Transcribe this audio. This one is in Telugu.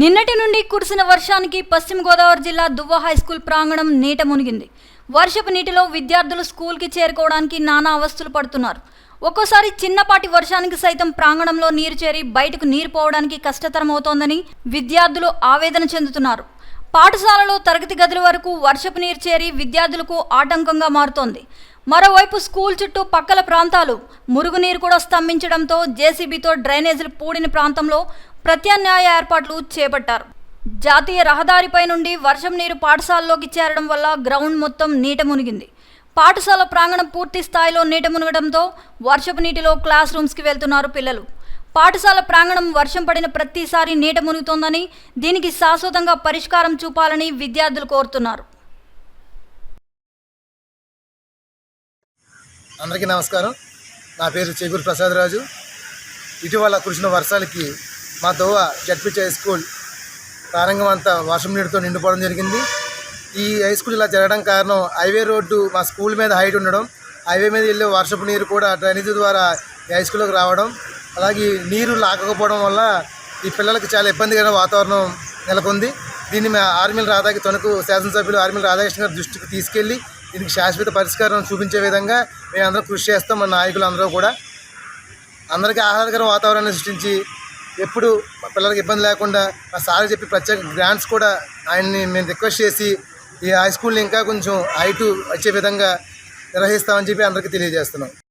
నిన్నటి నుండి కురిసిన వర్షానికి పశ్చిమ గోదావరి జిల్లా దువ్వ హై స్కూల్ ప్రాంగణం నీట మునిగింది. వర్షపు నీటిలో విద్యార్థులు స్కూల్కి చేరుకోవడానికి నానా అవస్థలు పడుతున్నారు. ఒక్కోసారి చిన్నపాటి వర్షానికి సైతం ప్రాంగణంలో నీరు చేరి బయటకు నీరు పోవడానికి కష్టతరం అవుతోందని విద్యార్థులు ఆవేదన చెందుతున్నారు. పాఠశాలలో తరగతి గదుల వరకు వర్షపు నీరు చేరి విద్యార్థులకు ఆటంకంగా మారుతోంది. మరోవైపు స్కూల్ చుట్టూ పక్కల ప్రాంతాలు. మురుగునీరు కూడా స్తంభించడంతో జేసీబీతో డ్రైనేజీలు పూడిన ప్రాంతంలో ప్రత్యామ్నాయ ఏర్పాట్లు చేపట్టారు. జాతీయ రహదారిపై నుండి వర్షం నీరు పాఠశాలలోకి చేరడం వల్ల గ్రౌండ్ మొత్తం నీట మునిగింది. పాఠశాల ప్రాంగణం పూర్తి స్థాయిలో నీట మునగడంతో వర్షపు నీటిలో క్లాస్ రూమ్స్కి వెళ్తున్నారు పిల్లలు. పాఠశాల ప్రాంగణం వర్షం పడిన ప్రతిసారి నీట మునుగుతోందని దీనికి శాశ్వతంగా పరిష్కారం చూపాలని విద్యార్థులు కోరుతున్నారు. అందరికీ నమస్కారం. నా పేరు చేకూరు ప్రసాదరాజు ఇటీవల కురిసిన వర్షాలకి మా దోవ జడ్పిచ్ హై స్కూల్ ప్రారంభం అంతా వర్షం నీటితో నిండిపోవడం జరిగింది. ఈ హై స్కూల్ ఇలా జరగడం కారణం హైవే రోడ్డు మా స్కూల్ మీద హైట్ ఉండడం హైవే మీద వెళ్ళే వర్షపు నీరు కూడా డ్రైనేజీ ద్వారా ఈ హై స్కూల్లోకి రావడం అలాగే నీరు లాగకపోవడం వల్ల ఈ పిల్లలకు చాలా ఇబ్బందికర వాతావరణం నెలకొంది. దీన్ని మా ఆర్మీల రాధాకి తణుకు శాసనసభ్యులు ఆర్మీల రాధాకృష్ణ గారి దృష్టికి తీసుకెళ్ళి దీనికి శాశ్వత పరిష్కారం చూపించే విధంగా మేమందరం కృషి చేస్తాం మన నాయకులు అందరూ కూడా. అందరికీ ఆహ్లాదకర వాతావరణాన్ని సృష్టించి ఎప్పుడు మా పిల్లలకి ఇబ్బంది లేకుండా మా సార్ చెప్పి ప్రత్యేక గ్రాంట్స్ కూడా ఆయన్ని మేము రిక్వెస్ట్ చేసి ఈ హై స్కూల్ని ఇంకా కొంచెం హైటు వచ్చే విధంగా నిర్వహిస్తామని చెప్పి అందరికీ తెలియజేస్తున్నాం.